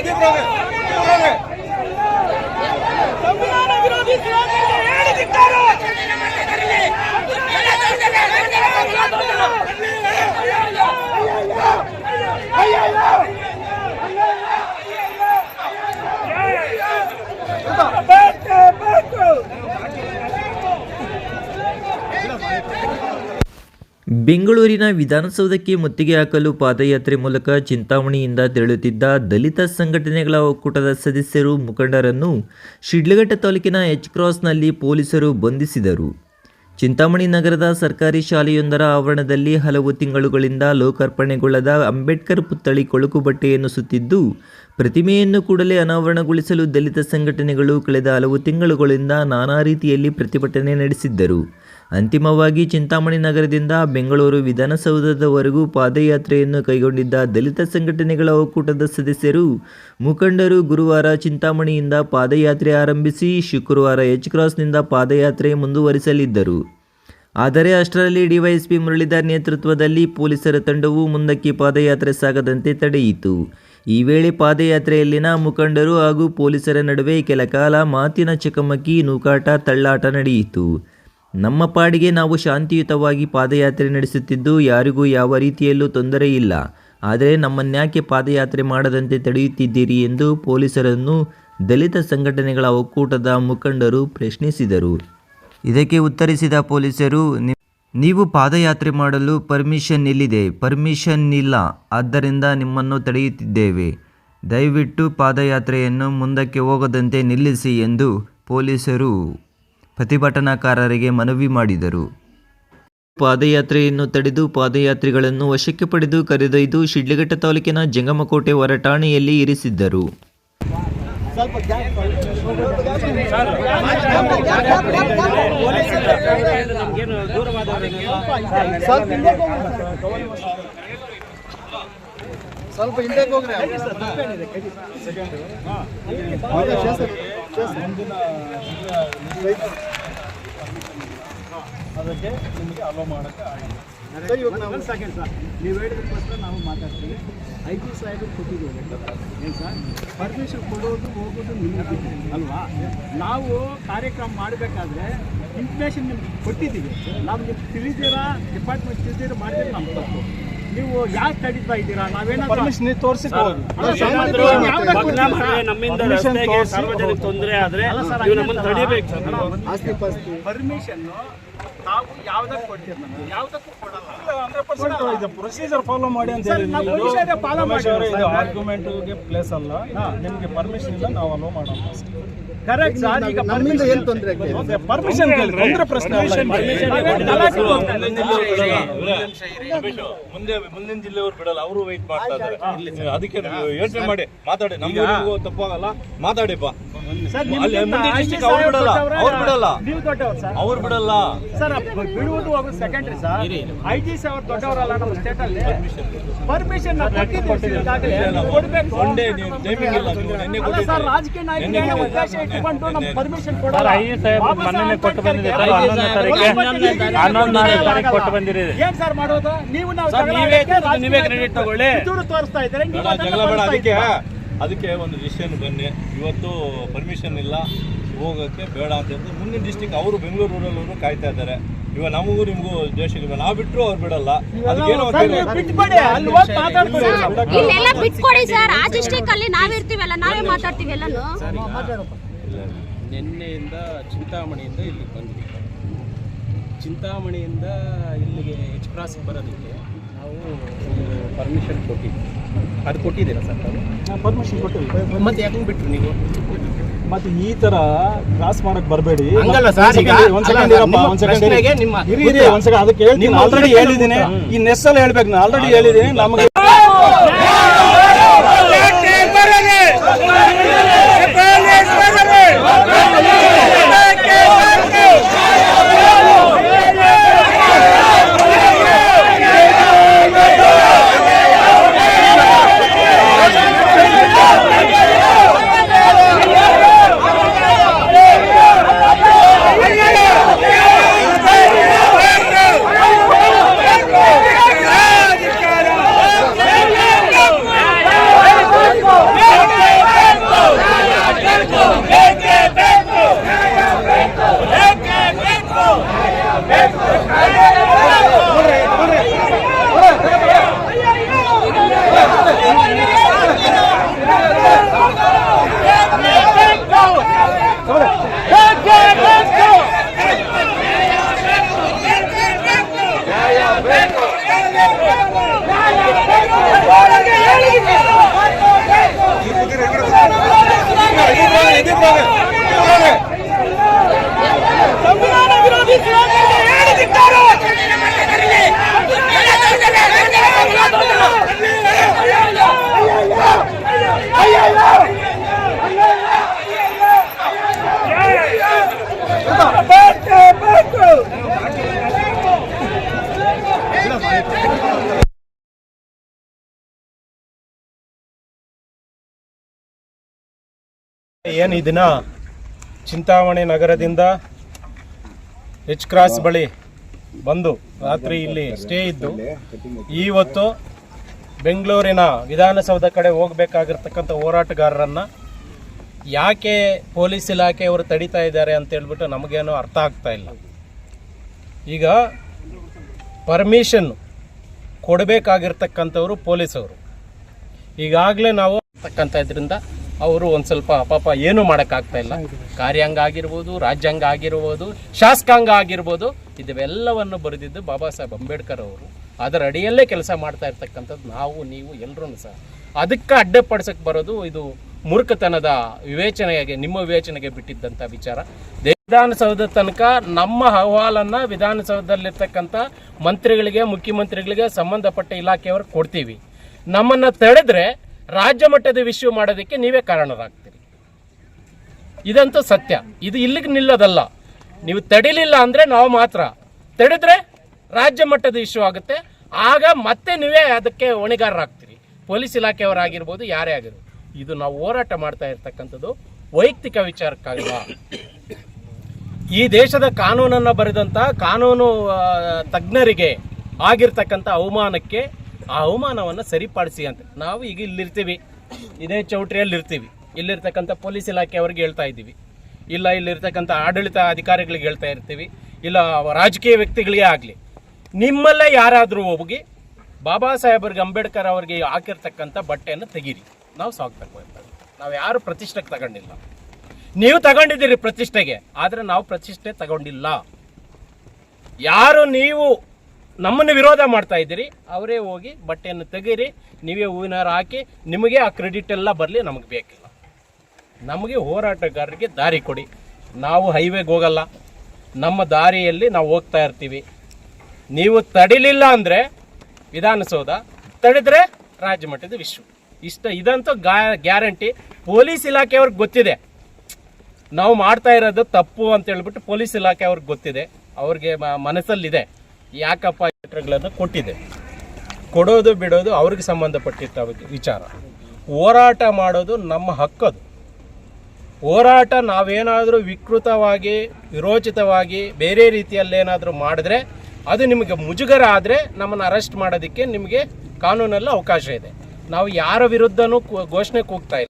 எதிர்க்கிறாங்க ಬೆಂಗಳೂರಿನ ವಿಧಾನಸೌಧಕ್ಕೆ ಮುತ್ತಿಗೆ ಹಾಕಲು ಪಾದಯಾತ್ರೆ ಮೂಲಕ ಚಿಂತಾಮಣಿಯಿಂದ ತೆರಳುತ್ತಿದ್ದ ದಲಿತ ಸಂಘಟನೆಗಳ ಒಕ್ಕೂಟದ ಸದಸ್ಯರು ಮುಖಂಡರನ್ನು ಶಿಡ್ಲಘಟ್ಟ ತಾಲೂಕಿನ ಎಚ್ ಕ್ರಾಸ್ನಲ್ಲಿ ಪೊಲೀಸರು ಬಂಧಿಸಿದರು. ಚಿಂತಾಮಣಿ ನಗರದ ಸರ್ಕಾರಿ ಶಾಲೆಯೊಂದರ ಆವರಣದಲ್ಲಿ ಹಲವು ತಿಂಗಳುಗಳಿಂದ ಲೋಕಾರ್ಪಣೆಗೊಳ್ಳದ ಅಂಬೇಡ್ಕರ್ ಪುತ್ಥಳಿ ಕೊಳಕು ಬಟ್ಟೆಯನ್ನು ಸುತ್ತಿದ್ದು ಪ್ರತಿಮೆಯನ್ನು ಕೂಡಲೇ ಅನಾವರಣಗೊಳಿಸಲು ದಲಿತ ಸಂಘಟನೆಗಳು ಕಳೆದ ಹಲವು ತಿಂಗಳುಗಳಿಂದ ನಾನಾ ರೀತಿಯಲ್ಲಿ ಪ್ರತಿಭಟನೆ ನಡೆಸಿದ್ದರು. ಅಂತಿಮವಾಗಿ ಚಿಂತಾಮಣಿ ನಗರದಿಂದ ಬೆಂಗಳೂರು ವಿಧಾನಸೌಧದವರೆಗೂ ಪಾದಯಾತ್ರೆಯನ್ನು ಕೈಗೊಂಡಿದ್ದ ದಲಿತ ಸಂಘಟನೆಗಳ ಒಕ್ಕೂಟದ ಸದಸ್ಯರು, ಮುಖಂಡರು ಗುರುವಾರ ಚಿಂತಾಮಣಿಯಿಂದ ಪಾದಯಾತ್ರೆ ಆರಂಭಿಸಿ ಶುಕ್ರವಾರ ಎಚ್ ಕ್ರಾಸ್ನಿಂದ ಪಾದಯಾತ್ರೆ ಮುಂದುವರಿಸಲಿದ್ದರು. ಆದರೆ ಅಷ್ಟರಲ್ಲಿ ಡಿವೈಎಸ್ಪಿ ಮುರಳೀಧರ್ ನೇತೃತ್ವದಲ್ಲಿ ಪೊಲೀಸರ ತಂಡವು ಮುಂದಕ್ಕೆ ಪಾದಯಾತ್ರೆ ಸಾಗದಂತೆ ತಡೆಯಿತು. ಈ ವೇಳೆ ಪಾದಯಾತ್ರೆಯಲ್ಲಿನ ಮುಖಂಡರು ಹಾಗೂ ಪೊಲೀಸರ ನಡುವೆ ಕೆಲ ಕಾಲ ಮಾತಿನ ಚಕಮಕಿ, ನೂಕಾಟ, ತಳ್ಳಾಟ ನಡೆಯಿತು. ನಮ್ಮ ಪಾಡಿಗೆ ನಾವು ಶಾಂತಿಯುತವಾಗಿ ಪಾದಯಾತ್ರೆ ನಡೆಸುತ್ತಿದ್ದು ಯಾರಿಗೂ ಯಾವ ರೀತಿಯಲ್ಲೂ ತೊಂದರೆ ಇಲ್ಲ. ಆದರೆ ನಮ್ಮನ್ಯಾಕೆ ಪಾದಯಾತ್ರೆ ಮಾಡದಂತೆ ತಡೆಯುತ್ತಿದ್ದೀರಿ ಎಂದು ಪೊಲೀಸರನ್ನು ದಲಿತ ಸಂಘಟನೆಗಳ ಒಕ್ಕೂಟದ ಮುಖಂಡರು ಪ್ರಶ್ನಿಸಿದರು. ಇದಕ್ಕೆ ಉತ್ತರಿಸಿದ ಪೊಲೀಸರು ನೀವು ಪಾದಯಾತ್ರೆ ಮಾಡಲು ಪರ್ಮಿಷನ್ ಇಲ್ಲಿದೆ ಪರ್ಮಿಷನ್ ಇಲ್ಲ. ಆದ್ದರಿಂದ ನಿಮ್ಮನ್ನು ತಡೆಯುತ್ತಿದ್ದೇವೆ. ದಯವಿಟ್ಟು ಪಾದಯಾತ್ರೆಯನ್ನು ಮುಂದಕ್ಕೆ ಹೋಗದಂತೆ ನಿಲ್ಲಿಸಿ ಎಂದು ಪೊಲೀಸರು ಪ್ರತಿಭಟನಾಕಾರರಿಗೆ ಮನವಿ ಮಾಡಿದರು. ಪಾದಯಾತ್ರೆಯನ್ನು ತಡೆದು ಪಾದಯಾತ್ರಿಗಳನ್ನು ವಶಕ್ಕೆ ಪಡೆದು ಕರೆದೊಯ್ದು ಶಿಡ್ಲಘಟ್ಟ ತಾಲೂಕಿನ ಜಂಗಮಕೋಟೆ ಹೊರಟಾಣೆಯಲ್ಲಿ ಇರಿಸಿದ್ದರು. ಸ್ವಲ್ಪ ಅದಕ್ಕೆ ನಿಮಗೆ ಅಲೋ ಮಾಡೋಕ್ಕೆ ಆಗಿಲ್ಲ. Second sir. ನೀವು ಹೇಳಿದಕ್ಕೋಸ್ಕರ ನಾವು ಮಾತಾಡ್ತೀವಿ. ಐ ಜಿ ಸಾಹೇಬರು ಕೊಟ್ಟಿದ್ದೀವಿ. ಏನು ಸರ್? ಪರ್ಮಿಷನ್ ಕೊಡೋದು ಹೋಗೋದು ನಿಮಗೆ ಅಲ್ವಾ? ನಾವು ಕಾರ್ಯಕ್ರಮ ಮಾಡಬೇಕಾದ್ರೆ ಇನ್ಫಾರ್ಮೇಷನ್ ನಿಮ್ಗೆ ಕೊಟ್ಟಿದ್ದೀವಿ. ನಾವು ನಿಮ್ಗೆ ತಿಳಿದಿರಾ ಡಿಪಾರ್ಟ್ಮೆಂಟ್ ತಿಳಿದಿರ ಮಾಡಿದ್ರೆ ನಮ್ಮ ತಪ್ಪು ನೀವು ಯಾಕೆ ತಡೀತಾ ಇದ್ದೀರಾ? ನಾವೇನಾದ್ರೂ ಪರ್ಮಿಷನ್ ನೀವು ತೋರಿಸಿ ಏನಾದ್ರೂ ಯಾವ್ದಕ್ಕೂ ನಮ್ಮಿಂದ ರಸ್ತೆಗೆ ಸಾರ್ವಜನಿಕ ತೊಂದರೆ ಆದ್ರೆ ಅಲ್ಲ ಸರ್, ನೀವು ಯಾವ್ದಕ್ಕೆ ನಮಗೆ ಯಾವ್ದಕ್ಕೂ ಕೊಡಲ್ಲ. ಪ್ರೊಸೀಜರ್ ಫಾಲೋ ಮಾಡಿ ಅಂತ ಸರ್, ಇದು ಸರ್. ಆರ್ಗ್ಯುಮೆಂಟ್ಗೆ ಪ್ಲೇಸ್ ಅಲ್ಲ. ನಿಮಗೆ ಪರ್ಮಿಷನ್ ಇಲ್ಲ ನಾವು ಅಲೋ ಮಾಡೋಣ ಕರೆಕ್ಟ್ ಸರ್ ಈಗ ನಮ್ಮಿಂದ ಏನ್ ತೊಂದ್ರೆ ಪರ್ಮಿಷನ್ ತೊಂದರೆ ಪ್ರಶ್ನೆ ಅಲ್ಲ. ಮುಂದೆ ಮುಂದಿನ ಜಿಲ್ಲೆಯವರು ಬಿಡಲ್ಲ. ಅವರು ವೆಯ್ಟ್ ಮಾಡ್ತಾ ಇದ್ದಾರೆ. ಅದಕ್ಕೆ ಯೋಚನೆ ಮಾಡಿ. ಮಾತಾಡಿ. ನಮಗೂ ತಪ್ಪಾಗಲ್ಲ ಮಾತಾಡಿಪ್ಪ ಸರ್ ಅವ್ರು ಬಿಡಲ್ಲ? ಅವ್ರು ಬಿಡಲ್ಲ. ನೀವು ದೊಡ್ಡವ್ರು ಸರ್ ಅವ್ರು ಬಿಡಲ್ಲ. ಸರ್ ಬಿಡುವುದು ಸೆಕೆಂಡ್ರಿ ಸರ್ ಐ ಜಿ ಸಾಹೇಬ್ರು ದೊಡ್ಡವರಲ್ಲ ನಮ್ಮ ಸ್ಟೇಟ್ ಅಲ್ಲಿ. ಪರ್ಮಿಷನ್ ಕೊಡ್ಬೇಕು ಸರ್ ರಾಜಕೀಯ ನಾಯಕರಿಗೆ ಉದ್ದೇಶ ಕೊಡಲ್ಲ. ಕೊಟ್ಟು ಬಂದಿದೆ ಸರ್, ಹನ್ನೊಂದನೇ. ಹನ್ನೊಂದನೇ. ತಾರೀಕು ಕೊಟ್ಟು ಬಂದಿರಿ. ಏನ್ ಸರ್ ಮಾಡೋದು ನೀವು ನಾವು ನೀವೇ ತಗೊಳ್ಳಿ. ತೋರಿಸ್ತಾ ತೋರಿಸ್ತಾ ಅದಕ್ಕೆ ಅದಕ್ಕೆ ಒಂದು ಡಿಸಿಷನ್ ಬನ್ನಿ. ಇವತ್ತು ಪರ್ಮಿಷನ್ ಇಲ್ಲ ಹೋಗೋಕ್ಕೆ ಬೇಡ ಅಂತ ಹೇಳಿದ್ರೆ ಮುಂದಿನ ಡಿಸ್ಟಿಕ್ ಅವರು ಬೆಂಗಳೂರು ರೂರಲ್ ಕಾಯ್ತಾ ಇದ್ದಾರೆ. ಇವಾಗ ನಮಗೂ ನಿಮಗೂ ದೇಶಕ್ಕೆ ನಾವು ಬಿಟ್ಟರು ಅವ್ರು ಬಿಡಲ್ಲ. ಇಲ್ಲೆಲ್ಲ ಬಿಟ್ಕೊಡಿ ಸರ್ ಆ ಡಿಸ್ಟಿಕ್ ಅಲ್ಲಿ ನಾವಿರ್ತೀವಲ್ಲ ನಾವೇ ಮಾತಾಡ್ತೀವಿ ಎಲ್ಲಾನು. ನಿನ್ನೆಯಿಂದ ಚಿಂತಾಮಣಿಯಿಂದ ಇಲ್ಲಿಗೆ ಬಂದ್ವಿ. ಚಿಂತಾಮಣಿಯಿಂದ ಇಲ್ಲಿಗೆ ಎಚ್ ಕ್ರಾಸ್ ಬರೋದಕ್ಕೆ. ನಾವು ಪರ್ಮಿಷನ್ ಕೊಟ್ಟಿದ್ವಿ ಅದು ಕೊಟ್ಟಿದ್ದೀರಾ ಸರ್ ಪರ್ಮಿಷನ್ ಕೊಟ್ಟಿದ್ದೀವಿ. ಮತ್ತೆ ಯಾಕೆ ಬಿಟ್ರು ನೀವು? ಮತ್ತೆ ಈ ತರ ಕ್ರಾಸ್ ಮಾಡಕ್ ಬರಬೇಡಿ. ಹಂಗಲ್ಲ ಸರ್, ಈಗ- ಒಂದ್ ಸೆಕೆಂಡ್ ಇರಪ್ಪ ನಿಮ್ಮ ಒಂದ್ ಸೆಕೆಂಡ್ ನಿಮ್ಮ ಇರಿ ಇರಿ ಉತ್ತರ. ಒಂದ್ ಸೆಕೆಂಡ್ ಅದಕ್ಕೆ ಹೇಳ್ತೀನಿ. ಆಲ್ರೆಡಿ ಹೇಳಿದ್ದೀನಿ. ಈ ನೆಸ್ಸಲ್ಲಿ ಹೇಳ್ಬೇಕು ನಾನು. ಆಲ್ರೆಡಿ ಹೇಳಿದ್ದೀನಿ. ನಮಗೆ ಏನು ಈ ದಿನ ಚಿಂತಾಮಣಿ ನಗರದಿಂದ ಎಚ್ ಕ್ರಾಸ್ ಬಳಿ ಬಂದು ರಾತ್ರಿ ಇಲ್ಲಿ ಸ್ಟೇ ಇದ್ದು ಇವತ್ತು ಬೆಂಗಳೂರಿನ ವಿಧಾನಸೌಧ ಕಡೆ ಹೋಗಬೇಕಾಗಿರ್ತಕ್ಕಂಥ ಹೋರಾಟಗಾರರನ್ನು ಯಾಕೆ ಪೊಲೀಸ್ ಇಲಾಖೆಯವರು ತಡಿತಾ ಇದ್ದಾರೆ ಅಂತ ಹೇಳ್ಬಿಟ್ಟು ನಮಗೇನು ಅರ್ಥ ಆಗ್ತಾ ಇಲ್ಲ. ಈಗ ಪರ್ಮಿಷನ್ ಕೊಡಬೇಕಾಗಿರ್ತಕ್ಕಂಥವ್ರು ಪೊಲೀಸವರು. ಈಗಾಗಲೇ ನಾವು ತಕ್ಕಂಥ ಇದರಿಂದ ಅವರು ಒಂದು ಸ್ವಲ್ಪ ಪಾಪ ಏನು ಮಾಡೋಕ್ಕಾಗ್ತಾ ಇಲ್ಲ. ಕಾರ್ಯಾಂಗ ಆಗಿರ್ಬೋದು ರಾಜ್ಯಾಂಗ ಆಗಿರ್ಬೋದು ಶಾಸಕಾಂಗ ಆಗಿರ್ಬೋದು ಇದೆಲ್ಲವನ್ನು ಬರೆದಿದ್ದು ಬಾಬಾ ಸಾಹೇಬ್ ಅಂಬೇಡ್ಕರ್ ಅವರು. ಅದರ ಅಡಿಯಲ್ಲೇ ಕೆಲಸ ಮಾಡ್ತಾ ಇರ್ತಕ್ಕಂಥದ್ದು ನಾವು, ನೀವು ಎಲ್ಲರೂ ಸಹ. ಅದಕ್ಕೆ ಅಡ್ಡಪಡಿಸಕ್ಕೆ ಬರೋದು ಇದು ಮೂರ್ಖತನದ ವಿವೇಚನೆಗೆ ನಿಮ್ಮ ವಿವೇಚನೆಗೆ ಬಿಟ್ಟಿದ್ದಂಥ ವಿಚಾರ. ವಿಧಾನಸೌಧ ತನಕ ನಮ್ಮ ಅಹವಾಲನ್ನ ವಿಧಾನಸೌಧದಲ್ಲಿರ್ತಕ್ಕಂಥ ಮಂತ್ರಿಗಳಿಗೆ, ಮುಖ್ಯಮಂತ್ರಿಗಳಿಗೆ ಸಂಬಂಧಪಟ್ಟ ಇಲಾಖೆಯವರು ಕೊಡ್ತೀವಿ. ನಮ್ಮನ್ನ ತಡೆದ್ರೆ ರಾಜ್ಯ ಮಟ್ಟದ ವಿಶ್ವ ಮಾಡೋದಕ್ಕೆ ನೀವೇ ಕಾರಣರಾಗ್ತೀರಿ. ಇದಂತೂ ಸತ್ಯ. ಇದು ಇಲ್ಲಿಗೆ ನಿಲ್ಲೋದಲ್ಲ. ನೀವು ತಡಿಲಿಲ್ಲ ಅಂದ್ರೆ ನಾವು ಮಾತ್ರ. ತಡೆದ್ರೆ ರಾಜ್ಯ ಮಟ್ಟದ ಇಶ್ಯೂ ಆಗುತ್ತೆ. ಆಗ ಮತ್ತೆ ನೀವೇ ಅದಕ್ಕೆ ಹೊಣೆಗಾರರಾಗ್ತೀರಿ. ಪೊಲೀಸ್ ಇಲಾಖೆಯವರಾಗಿರ್ಬೋದು, ಯಾರೇ ಆಗಿರ್ಬೋದು. ಇದು ನಾವು ಹೋರಾಟ ಮಾಡ್ತಾ ಇರ್ತಕ್ಕಂಥದ್ದು ವೈಯಕ್ತಿಕ ವಿಚಾರಕ್ಕಾಗಲ್ಲ. ಈ ದೇಶದ ಕಾನೂನನ್ನು ಬರೆದಂಥ ಕಾನೂನು ತಜ್ಞರಿಗೆ ಆಗಿರ್ತಕ್ಕಂಥ ಅವಮಾನಕ್ಕೆ ಆ ಅವಮಾನವನ್ನು ಸರಿಪಡಿಸಿ ಅಂತ. ನಾವು ಈಗ ಇಲ್ಲಿರ್ತೀವಿ. ಇದೇ ಚೌಟ್ರಿಯಲ್ಲಿ ಇರ್ತೀವಿ ಇಲ್ಲಿರ್ತಕ್ಕಂಥ ಪೊಲೀಸ್ ಇಲಾಖೆಯವ್ರಿಗೆ ಹೇಳ್ತಾ ಇದ್ದೀವಿ. ಇಲ್ಲ ಇಲ್ಲಿರ್ತಕ್ಕಂಥ ಆಡಳಿತ ಅಧಿಕಾರಿಗಳಿಗೆ ಹೇಳ್ತಾ ಇರ್ತೀವಿ. ಇಲ್ಲ ರಾಜಕೀಯ ವ್ಯಕ್ತಿಗಳಿಗೆ ಆಗಲಿ. ನಿಮ್ಮಲ್ಲೇ ಯಾರಾದರೂ ಹೋಗಿ ಬಾಬಾ ಸಾಹೇಬರಿಗೆ ಅಂಬೇಡ್ಕರ್ ಅವರಿಗೆ ಹಾಕಿರ್ತಕ್ಕಂಥ ಬಟ್ಟೆಯನ್ನು ತೆಗೀರಿ. ನಾವು ಅಂತ. ನಾವು ಯಾರು ಪ್ರತಿಷ್ಠೆಗೆ ತಗೊಂಡಿಲ್ಲ. ನೀವು ತಗೊಂಡಿದ್ದೀರಿ ಪ್ರತಿಷ್ಠೆಗೆ, ಆದರೆ ನಾವು ಪ್ರತಿಷ್ಠೆ ತಗೊಂಡಿಲ್ಲ. ಯಾರು ನೀವು ನಮ್ಮನ್ನು ವಿರೋಧ ಮಾಡ್ತಾ ಇದ್ದೀರಿ, ಅವರೇ ಹೋಗಿ ಬಟ್ಟೆಯನ್ನು ತೆಗೀರಿ, ನೀವೇ ಹೂವಿನ ಹಾಕಿ, ನಿಮಗೆ ಆ ಕ್ರೆಡಿಟ್ ಎಲ್ಲ ಬರಲಿ, ನಮಗೆ ಬೇಕಿಲ್ಲ. ನಮಗೆ ಹೋರಾಟಗಾರರಿಗೆ ದಾರಿ ಕೊಡಿ. ನಾವು ಹೈವೇಗೆ ಹೋಗಲ್ಲ. ನಮ್ಮ ದಾರಿಯಲ್ಲಿ ನಾವು ಹೋಗ್ತಾ ಇರ್ತೀವಿ. ನೀವು ತಡಿಲಿಲ್ಲ ಅಂದರೆ ವಿಧಾನಸೌಧ, ತಡೆದ್ರೆ ರಾಜ್ಯ ಮಟ್ಟದ ವಿಶ್ವ. ಇಷ್ಟ, ಇದಂತೂ ಗ್ಯಾರಂಟಿ ಪೊಲೀಸ್ ಇಲಾಖೆಯವ್ರಿಗೆ ಗೊತ್ತಿದೆ. ನಾವು ಮಾಡ್ತಾ ಇರೋದು ತಪ್ಪು ಅಂತ ಹೇಳ್ಬಿಟ್ಟು ಪೊಲೀಸ್ ಇಲಾಖೆ ಅವ್ರಿಗೆ ಗೊತ್ತಿದೆ. ಅವ್ರಿಗೆ ಮನಸ್ಸಲ್ಲಿದೆ. ಯಾಕಪ್ಪ ಲೆಟರ್ಗಳನ್ನು ಕೊಟ್ಟಿದೆ? ಕೊಡೋದು ಬಿಡೋದು ಅವ್ರಿಗೆ ಸಂಬಂಧಪಟ್ಟಿದ್ದ ವಿಚಾರ. ಹೋರಾಟ ಮಾಡೋದು ನಮ್ಮ ಹಕ್ಕದು. ಹೋರಾಟ ನಾವೇನಾದರೂ ವಿಕೃತವಾಗಿ, ವಿರೋಚಿತವಾಗಿ, ಬೇರೆ ರೀತಿಯಲ್ಲಿ ಏನಾದರೂ ಮಾಡಿದ್ರೆ ಅದು ನಿಮಗೆ ಮುಜುಗರ ಆದರೆ ನಮ್ಮನ್ನು ಅರೆಸ್ಟ್ ಮಾಡೋದಕ್ಕೆ ನಿಮಗೆ ಕಾನೂನಲ್ಲಿ ಅವಕಾಶ ಇದೆ. ನಾವು ಯಾರ ವಿರುದ್ಧನೂ ಘೋಷಣೆ ಕೂಗ್ತಾ ಇಲ್ಲ.